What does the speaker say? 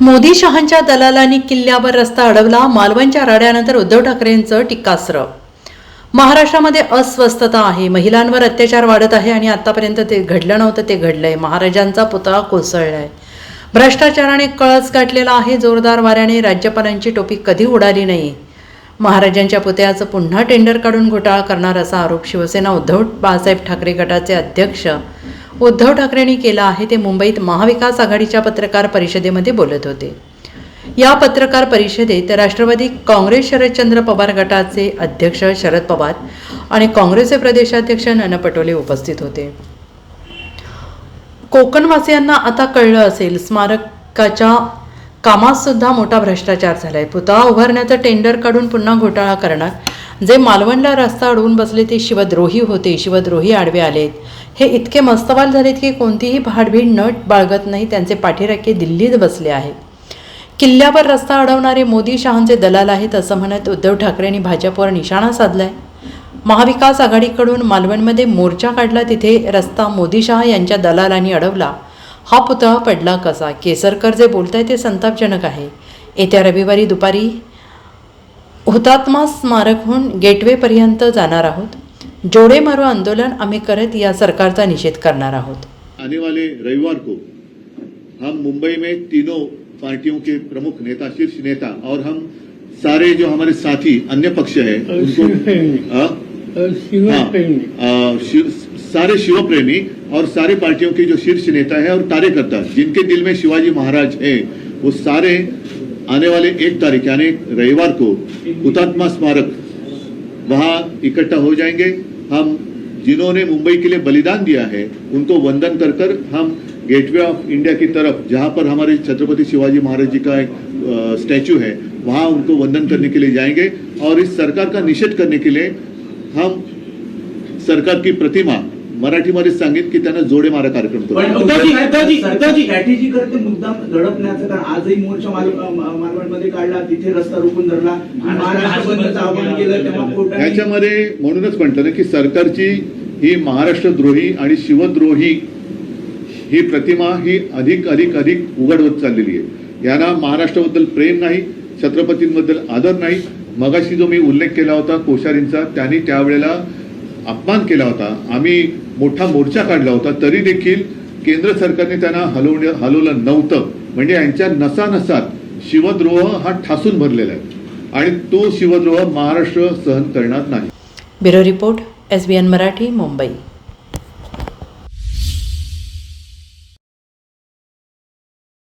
मोदी शहांच्या दलालांनी किल्ल्यावर रस्ता अडवला मालवणच्या राड्यानंतर उद्धव ठाकरेंचं टीकास्त्र. महाराष्ट्रामध्ये अस्वस्थता आहे. महिलांवर अत्याचार वाढत आहे आणि आतापर्यंत ते घडलं नव्हतं ते घडलंय. महाराजांचा पुतळा कोसळलाय. भ्रष्टाचाराने कळस गाठलेला आहे. जोरदार वाऱ्याने राज्यपालांची टोपी कधी उडाली नाही. महाराजांच्या पुतळ्याचं पुन्हा टेंडर काढून घोटाळा करणार असा आरोप शिवसेना उद्धव बाळासाहेब ठाकरे गटाचे अध्यक्ष उद्धव ठाकरेंनी केला आहे ते मुंबईत महाविकास आघाडीच्या पत्रकार परिषदेमध्ये बोलत होते. या पत्रकार परिषदेत राष्ट्रवादी काँग्रेस शरदचंद्र पवार गटाचे अध्यक्ष शरद पवार आणि काँग्रेसचे प्रदेशाध्यक्ष नाना पटोले उपस्थित होते. कोकणवासियांना आता कळलं असेल स्मारकाच्या कामात सुद्धा मोठा भ्रष्टाचार झाला आहे पुतळा उभारण्याचं टेंडर काढून पुन्हा घोटाळा करणार. जे मालवणला रस्ता अडवून बसले ते शिवद्रोही होते शिवद्रोही आडवे आलेत. हे इतके मस्तवाल झालेत की कोणतीही भाडभीड नट बाळगत नाही त्यांचे पाठीराखे दिल्लीत बसले आहेत किल्ल्यावर रस्ता अडवणारे मोदी शहांचे दलाल आहेत असं म्हणत उद्धव ठाकरेंनी भाजपवर निशाणा साधलाय. महाविकास आघाडीकडून मालवणमध्ये मोर्चा काढला तिथे रस्ता मोदी शहा यांच्या दलालांनी अडवला. हा पुतळा पडला कसा? केसरकर जे बोलताय ते संतापजनक आहे. येत्या रविवारी दुपारी हुतात्मा स्मारकहून गेटवेपर्यंत जाणार आहोत. जोडे मारो आंदोलन आम्ही करत या सरकारचा निषेध करणार आहोत. आने वाले रविवार को हम मुंबई में तीनों पार्टियों के प्रमुख नेता शीर्ष नेता और हम सारे जो हमारे साथी अन्य पक्ष है उनको हाँ? हाँ, आ, शिव- सारे शिवप्रेमी और सारे पार्टियों के जो शीर्ष नेता है और कार्यकर्ता, जिनके दिल में शिवाजी महाराज है, वो सारे आने वाले एक तारीख, यानी रविवार को हुतात्मा स्मारक वहाँ इकट्ठा हो जाएँगे। हम जिन्होंने मुंबई के लिए बलिदान दिया है, उनको वंदन कर कर हम गेटवे ऑफ़ इंडिया की तरफ़, जहाँ पर हमारे छत्रपति शिवाजी महाराज जी का एक स्टैचू है, वहाँ उनको वंदन करने के लिए जाएँगे। और इस सरकार का निषेध करने के लिए हम सरकार की प्रतिमा मराठीमध्ये सांगित की त्यांना जोडे मारा कार्यक्रम पण करू उद्धवजी, उद्धवजी, सरकार उद्धवजी. स्ट्रॅटेजी करते मुद्दाम दडपण्याचं कारण आजही मोर्चा मालवणमध्ये काढला तिथे रस्ता रोखून धरला. महाराष्ट्र आवाहन केलं तेव्हा कोर्टाने याच्यामध्ये म्हणूनच म्हटलं ना की सरकारची ही महाराष्ट्रद्रोही आणि शिवद्रोही ही प्रतिमा ही अधिक अधिक अधिक उघड होत चाललेली आहे. यांना महाराष्ट्राबद्दल प्रेम नाही छत्रपतींबद्दल आदर नाही. मगाशी जो मी उल्लेख केला होता कोश्यारींचा त्यांनी त्यावेळेला अपमान केला होता आम्ही मोठा मोर्चा काढला होता तरी देखील केंद्र सरकारने त्यांना हलवण्या हलवलं नव्हतं. म्हणजे यांच्या नसानसात शिवद्रोह हा ठासून भरलेला आहे. आणि तो शिवद्रोह महाराष्ट्र सहन करणार नाही. Bureau report S B N Marathi Mumbai.